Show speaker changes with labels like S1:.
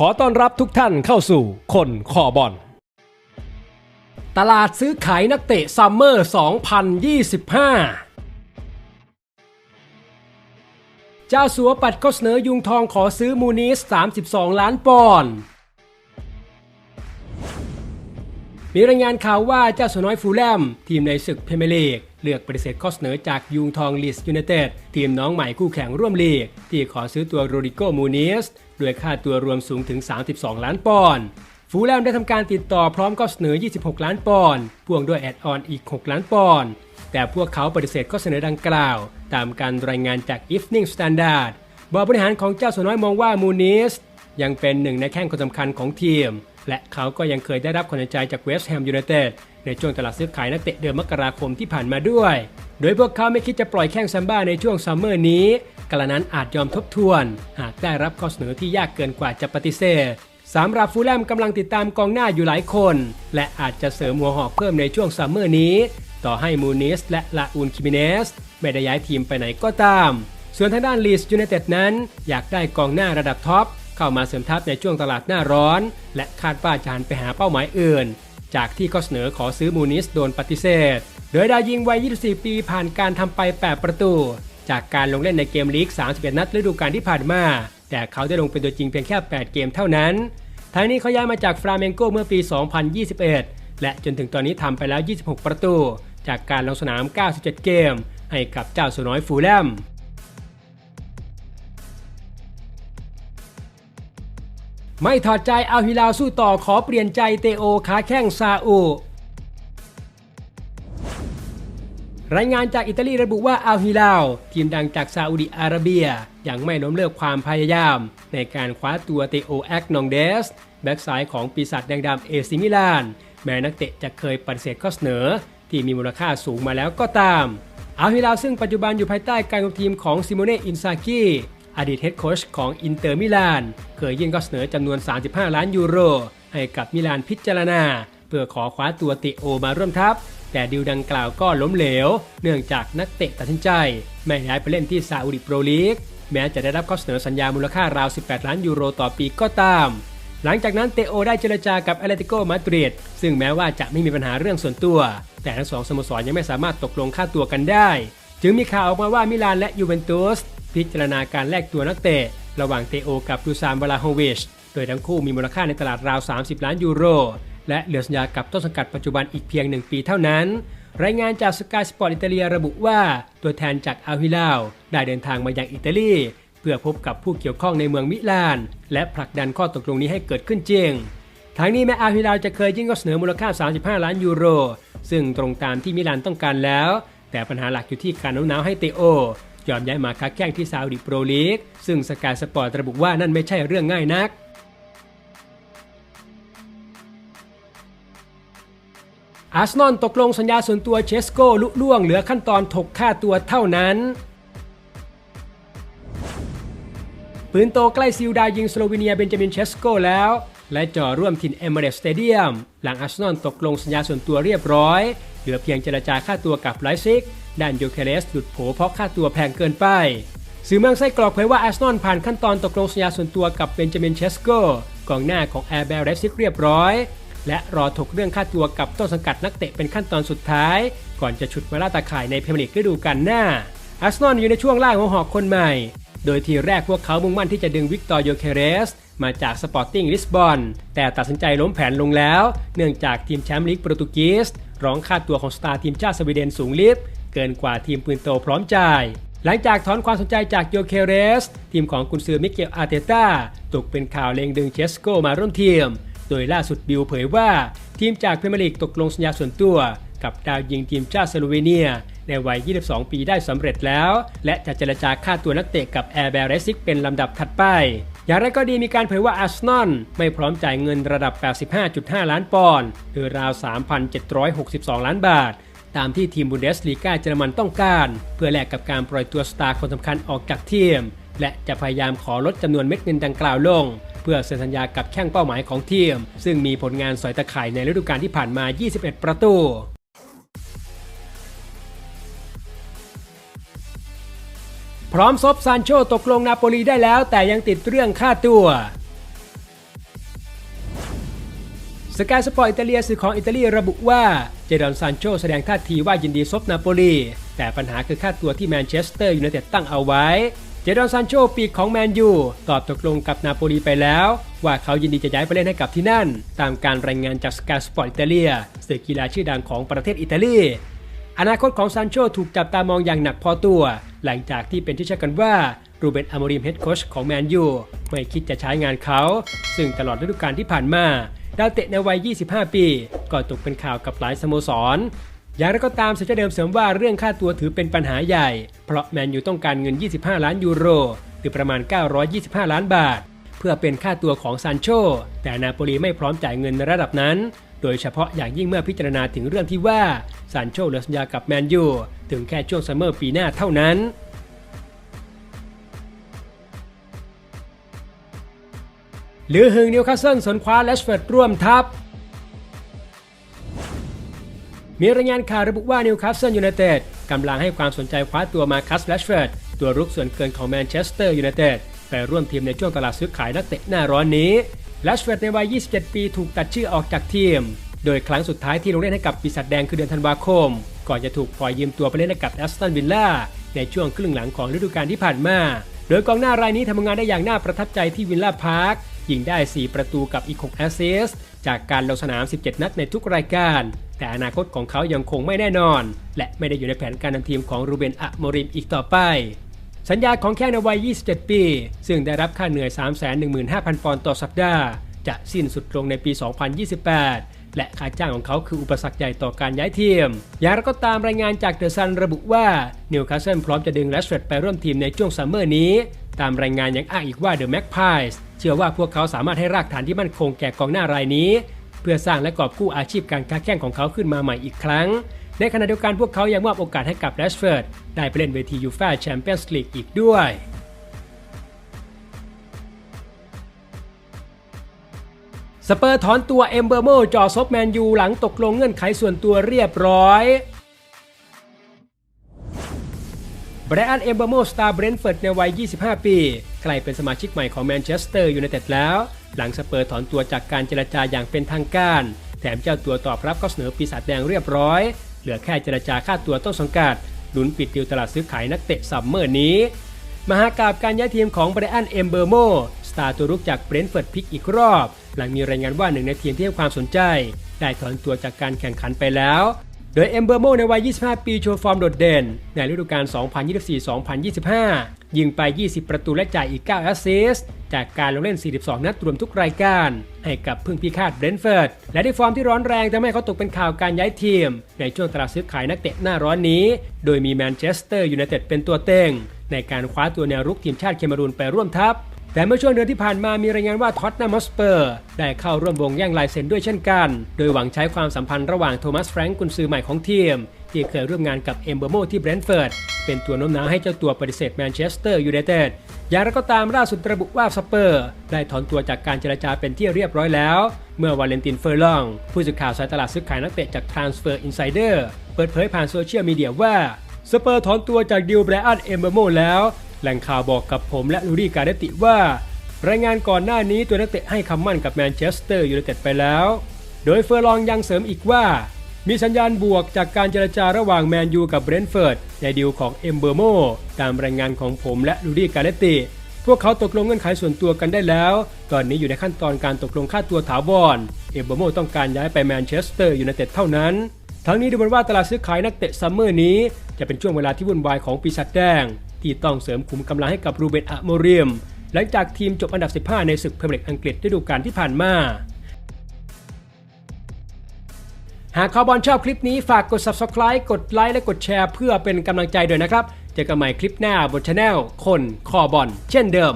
S1: ขอต้อนรับทุกท่านเข้าสู่คนคอบอล ตลาดซื้อขายนักเตะซัมเมอร์ 2025 เจ้าสัวปัดก็เสนอยุงทองขอซื้อมูนิส 32 ล้านปอนด์ มีรายงานข่าวว่าเจ้าสัวน้อยฟูลแลม ทีมในศึกเพเมยร์ลีก เลือกปฏิเสธข้อเสนอจากยุงทองลีสยูไนเต็ดทีมน้องใหม่คู่แข่งร่วมลีก ที่ขอซื้อตัวโรดิโกมูเนสด้วยค่าตัวรวมสูงถึง 32 ล้านปอนด์ฟูแลมได้ทำการติดต่อพร้อมข้อเสนอ 26 ล้านปอนด์พ่วงด้วยแอดออนอีก 6 ล้านปอนด์แต่พวกเขาปฏิเสธข้อเสนอดังกล่าว ตามการรายงานจาก Evening Standard บอร์บริหารของเจ้าสัวน้อยมองว่ามูนิสยังเป็นหนึ่งในแข้งคนสำคัญของทีม และเขาก็ยังเคยได้รับความสนใจจากเวสต์แฮมยูไนเต็ด ในช่วงตลาดซื้อขายนักเตะเดือนมกราคมที่ผ่านมาด้วย โดยพวกเขาไม่คิดจะปล่อยแข้งซัมบ้าในช่วงซัมเมอร์นี้กระนั้นอาจยอมทบทวน หากได้รับข้อเสนอที่ยากเกินกว่าจะปฏิเสธสำหรับฟูลแลมกำลังติดตามกองหน้าอยู่หลายคน และอาจจะเสริมหัวหอกเพิ่มในช่วงซัมเมอร์นี้ ต่อให้มูนิสและลาอูนคิมิเนสไม่ได้ย้ายทีมไปไหนก็ตาม ส่วนทางด้านลีสยูไนเต็ดนั้น อยากได้กองหน้าระดับท็อป เข้ามาเสริมทัพในช่วงตลาดหน้าร้อน และคาดว่าจะหันไปหาเป้าหมายอื่น จากที่ข้อเสนอขอซื้อมูนิสโดนปฏิเสธ โดยดาวยิงวัย 24 ปีผ่านการทำไป 8 ประตู จากการลงเล่นในเกมลีก 31 นัดฤดูกาลที่ผ่านมา แต่เขาได้ลงเป็นตัวจริงเพียงแค่ 8 เกมเท่านั้น ทั้งนี้เขาย้ายมาจากฟราเมงโกเมื่อปี 2021 และจนถึงตอนนี้ทำไปแล้ว 26 ประตู จากการลงสนาม 97 เกม ให้กับเจ้าสวน้อยฟูแลม ไม่ถอดใจเอาฮิลาลสู้ต่อขอเปลี่ยนใจเตโอขาแข้งซาอุรายงานจากอิตาลีระบุว่าอัลฮิลาลทีมดังจากซาอุดิอาระเบีย ยังไม่ล้มเลิกความพยายาม ในการคว้าตัวเตโอแอกนองเดส แบ็กซ้ายของปีศาจแดงดำเอซิมิลาน แม้นักเตะจะเคยปฏิเสธข้อเสนอ ที่มีมูลค่าสูงมาแล้วก็ตามอัลฮิลาลซึ่งปัจจุบันอยู่ภายใต้การคุมทีมของซิโมเน่อินซากิ อดีตเฮดโค้ชของอินเตอร์มิลาน เคยยื่นข้อเสนอจำนวน 35 ล้านยูโร ให้กับมิลานพิจารณา เพื่อขอคว้าตัวติโอมาร่วมทัพ แต่ดีลดังกล่าวก็ล้มเหลว เนื่องจากนักเตะตัดสินใจ ไม่ย้ายไปเล่นที่ซาอุดิโปรลีก แม้จะได้รับข้อเสนอสัญญามูลค่าราว 18 ล้านยูโรต่อปีก็ตาม หลังจากนั้นเตโอได้เจรจากับแอตเลติโกมาดริดซึ่งแม้ว่าจะไม่มีปัญหาเรื่องส่วนตัว แต่ทั้งสองสโมสรยังไม่สามารถตกลงค่าตัวกันได้ จึงมีข่าวออกมาว่ามิลานและยูเวนตุส พิจารณาการแลกตัวนักเตะ ระหว่างเตโอกับดูซานวลาโฮวิชโดยทั้งคู่มีมูลค่าในตลาดราว 30 ล้านยูโร และเหลือสัญญากับต้นสังกัดปัจจุบันอีกเพียง 1 ปีเท่านั้น รายงานจากสกายสปอร์ตอิตาเลียระบุว่าตัวแทนจากอัลฮิลาลได้เดินทางมายังอิตาลีเพื่อพบกับผู้เกี่ยวข้องในเมืองมิลาน และผลักดันข้อตกลงนี้ให้เกิดขึ้นจริงทั้งนี้แม้อาฮิลาจะเคยยื่นข้อเสนอมูลค่า 35 ล้านยูโร ซึ่งตรงตามที่มิลานต้องการแล้ว แต่ปัญหาหลักอยู่ที่การโน้มน้าวให้เตโอ ยอมย้ายมาค้าแข้งที่ซาอุดิโปรลีก ซึ่งสกายสปอร์ตระบุว่านั่นไม่ใช่เรื่องง่ายนักอาร์เซนอลตกลงสัญญาส่วนตัวเชสโกลุล่วงเหลือขั้นตอนถกค่าตัวเท่านั้น ปืนโตใกล้ซิลดายิงสโลวีเนียเบนจามินเชสโกแล้ว และจ่อร่วมถิ่นเอเมเรสสเตเดียม หลังอาร์เซนอลตกลงสัญญาส่วนตัวเรียบร้อย เหลือเพียงเจรจาค่าตัวกับไลซิก ด้านโยเคเลสหลุดโผเพราะค่าตัวแพงเกินไป สื่อเมืองไส้กรอกเผยว่าอาร์เซนอลผ่านขั้นตอนตกลงสัญญาส่วนตัวกับเบนจามินเชสโกกองหน้าของแอร์เบลไลซิกเรียบร้อย และรอถกเรื่องค่าตัวกับต้นสังกัดนักเตะเป็นขั้นตอนสุดท้าย ก่อนจะฉุดมาล่าตาข่ายในพรีเมียร์ลีกฤดูกาลหน้าอาร์เซนอลอยู่ในช่วงล่างของหอกคนใหม่ โดยทีแรกพวกเขามุ่งมั่นที่จะดึงวิกตอร์โยเคเรสมาจากสปอร์ติ้งลิสบอนแต่ตัดสินใจล้มแผนลงแล้ว เนื่องจากทีมแชมป์ลีกโปรตุเกสร้องค่าตัวของสตาร์ทีมชาติสวีเดนสูงลิฟ เกินกว่าทีมปืนโตพร้อมจ่าย หลังจากถอนความสนใจจากโยเคเรส ทีมของกุนซือมิเกลอาร์เตต้าตกเป็นข่าวเลงดึงเชสโกมาร่วมทีม โดยล่าสุดบิลเผยว่า ทีมจากพรีเมียร์ลีกตกลงสัญญาส่วนตัว กับดาวยิงทีมชาติสโลวีเนีย ในวัย 22 ปีได้สำเร็จแล้ว และจะเจรจาค่าตัวนักเตะกับแอร์แบรซิกเป็นลำดับถัดไปอย่างไรก็ดีมีการเผยว่าอาร์เซนอลไม่พร้อมจ่ายเงินระดับ 85.5 ล้านปอนด์หรือราว 3,762 ล้านบาท ตามที่ทีมบุนเดสลีกาเยอรมันต้องการ เพื่อแลกกับการปล่อยตัวสตาร์คนสำคัญออกจากทีม และจะพยายามขอลดจำนวนเม็ดเงินดังกล่าวลง เพื่อเซ็นสัญญากับแข้งเป้าหมายของทีม ซึ่งมีผลงานสอยตะข่ายในฤดูกาลที่ผ่านมา 21 ประตูพร้อมซบซานโชตกลงนาโปลีได้แล้วแต่ยังติดเรื่องค่าตัว สกายสปอร์ตอิตาเลียสื่อของอิตาลีระบุว่า เจดอนซานโชแสดงท่าทีว่ายินดีซบนาโปลี แต่ปัญหาคือค่าตัวที่แมนเชสเตอร์ยูไนเต็ดตั้งเอาไว้ เจดอนซานโชปีกของแมนยูตอบตกลงกับนาโปลีไปแล้ว ว่าเขายินดีจะย้ายไปเล่นให้กับที่นั่น ตามการรายงานจากสกายสปอร์ตอิตาเลียสื่อกีฬาชื่อดังของประเทศอิตาลี อนาคตของซานโชถูกจับตามองอย่างหนักพอตัว หลังจากที่เป็นที่เชื่อกันว่ารูเบนอามอริมเฮดโค้ชของแมนยูไม่คิดจะใช้งานเขา ซึ่งตลอดฤดูกาลที่ผ่านมา ดาวเตะในวัย 25 ปี ก็ตกเป็นข่าวกับหลายสโมสร อย่างไรก็ตามเซเจเดิมเสริมว่าเรื่องค่าตัวถือเป็นปัญหาใหญ่ เพราะแมนยูต้องการเงิน 25 ล้านยูโรหรือประมาณ 925 ล้านบาท เพื่อเป็นค่าตัวของซานโช แต่นาโปลีไม่พร้อมจ่ายเงินในระดับนั้น โดยเฉพาะอย่างยิ่งเมื่อพิจารณาถึงเรื่องที่ว่าซานโชเหลือสัญญากับแมนยูถึงแค่ช่วงซัมเมอร์ปีหน้าเท่านั้น หรือหึงนิวคาสเซิลสนคว้าแลชเฟิร์ดร่วมทัพ มีรายงานข่าวระบุว่านิวคาสเซิลยูไนเต็ดกำลังให้ความสนใจคว้าตัวมาคัสแลชเฟิร์ดตัวรุกส่วนเกินของแมนเชสเตอร์ยูไนเต็ดไปร่วมทีมในช่วงตลาดซื้อขายนักเตะหน้าร้อนนี้แลชเฟิร์ดในวัย 27 ปีถูกตัดชื่อออกจากทีม โดยครั้งสุดท้ายที่ลงเล่นให้กับปีศาจแดงคือเดือนธันวาคม ก่อนจะถูกปล่อยยืมตัวไปเล่นให้กับแอสตันวิลล่าในช่วงครึ่งหลังของฤดูกาลที่ผ่านมา โดยกองหน้ารายนี้ทำงานได้อย่างน่าประทับใจที่วิลล่าพาร์ค ยิงได้ 4 ประตูกับอีก 6 แอสซิสต์จากการลงสนาม 17 นัดในทุกรายการ แต่อนาคตของเขายังคงไม่แน่นอน และไม่ได้อยู่ในแผนการนำทีมของรูเบนอะโมริมอีกต่อไป สัญญาของแข้งในวัย 27 ปี ซึ่งได้รับค่าเหนื่อย 315,000 ปอนด์ต่อสัปดาห์ จะสิ้นสุดลงในปี 2028 และค่าจ้างของเขาคืออุปสรรคใหญ่ต่อการย้ายทีม อย่างไรก็ตามรายงานจากเดอะซันระบุว่านิวคาสเซิลพร้อมจะดึงแรชเฟรดไปร่วมทีมในช่วงซัมเมอร์นี้ ตามรายงานยังอ้างอีกว่าเดอะแม็กพายส์เชื่อว่าพวกเขาสามารถให้รากฐานที่มั่นคงแก่กองหน้ารายนี้ เพื่อสร้างและกอบกู้อาชีพการค้าแข่งของเขาขึ้นมาใหม่อีกครั้ง ในขณะเดียวกันพวกเขายังมอบโอกาสให้กับแรชเฟิร์ดได้ไปเล่นเวทียูฟ่าแชมเปี้ยนส์ลีกอีกด้วย สเปอร์ถอนตัวเอมเบอร์โมจ่อซบแมนยูหลังตกลงเงื่อนไขส่วนตัวเรียบร้อยไบรอันเอมเบอร์โมสตาร์เบรนท์เฟิร์ดในวัย 25 ปีกลายเป็นสมาชิกใหม่ของแมนเชสเตอร์ยูไนเต็ดแล้ว หลังสเปอร์ถอนตัวจากการเจรจาอย่างเป็นทางการ แถมเจ้าตัวตอบรับก็เสนอปีศาจแดงเรียบร้อย เหลือแค่เจรจาค่าตัวต้นสังกัดลุ้นปิดดิวตลาดซื้อขายนักเตะซัมเมอร์นี้ มหากราบการย้ายทีมของไบรอันเอมเบอร์โมสตาร์ตัวรุกจากเบรนท์เฟิร์ดพิกอีกรอบ หลังมีรายงานว่าหนึ่งในทีมที่ให้ความสนใจ ได้ถอนตัวจากการแข่งขันไปแล้ว โดยเอมเบอร์โมในวัย 25 ปีโชว์ฟอร์มโดดเด่น ในฤดูกาล 2024-2025 ยิงไป 20 ประตูและจ่ายอีก 9 แอสซิสต์จากการลงเล่น 42 นัดรวมทุกรายการ ให้กับพึ่งพิฆาตเบรนเฟิร์ด และด้วยฟอร์มที่ร้อนแรงทำให้เขาตกเป็นข่าวการย้ายทีม ในช่วงตลาดซื้อขายนักเตะหน้าร้อนนี้ โดยมีแมนเชสเตอร์ยูไนเต็ดเป็นตัวเต็งในการคว้าตัวแนวรุกทีมชาติเคเมรูนไปร่วมทัพ แต่เมื่อช่วงเดือนที่ผ่านมามีรายงานว่าท็อตแนมฮอสเปอร์ได้เข้าร่วมวงแย่งลายเซ็นด้วยเช่นกัน โดยหวังใช้ความสัมพันธ์ระหว่างโทมัสแฟรงก์กุนซือใหม่ของทีม ที่เคยร่วมงานกับเอมเบอร์โมที่เบรนท์เฟิร์ดเป็นตัวโน้มน้าวให้เจ้าตัวปฏิเสธแมนเชสเตอร์ยูไนเต็ดอย่างไรก็ตามล่าสุดระบุว่าสเปอร์ ได้ถอนตัวจากการเจรจาเป็นที่เรียบร้อยแล้ว เมื่อวาเลนตินเฟอร์ลอง ผู้สื่อข่าวสายตลาดซื้อขายนักเตะจาก Transfer Insider เปิดเผยผ่านโซเชียลมีเดียว่าสเปอร์ถอนตัวจากดิวแบรอันเอมเบอร์โมแล้ว แหล่งข่าวบอกกับผมและลูรี่กาเดติว่า รายงานก่อนหน้านี้ตัวนักเตะให้คำมั่นกับแมนเชสเตอร์ยูไนเต็ดไปแล้ว โดยเฟอร์ลองยังเสริมอีกว่า มีสัญญาณบวกจากการเจรจาระหว่างแมนยูกับเบรนท์เฟิร์ดในดีลของเอมเบอร์โมตามรายงานของผมและลูดี้กาเลตติพวกเขาตกลงเงื่อนไขส่วนตัวกันได้แล้ว ตอนนี้อยู่ในขั้นตอนการตกลงค่าตัวถาวร เอมเบอร์โมต้องการย้ายไปแมนเชสเตอร์ยูไนเต็ดเท่านั้น ทั้งนี้ดูเหมือนว่าตลาดซื้อขายนักเตะซัมเมอร์นี้ จะเป็นช่วงเวลาที่วุ่นวายของปีศาจแดง ที่ต้องเสริมขุมกำลังให้กับรูเบนอะโมเรียม หลังจากทีมจบอันดับ 15 ในศึกเพลเมร์ลีกอังกฤษฤดูกาลที่ผ่านมา หากคอบอลชอบคลิปนี้ฝากกด subscribe กดไลค์และกดแชร์เพื่อเป็นกำลังใจด้วยนะครับ เจอกันใหม่คลิปหน้าบนช anel คนคอบอลเช่นเดิม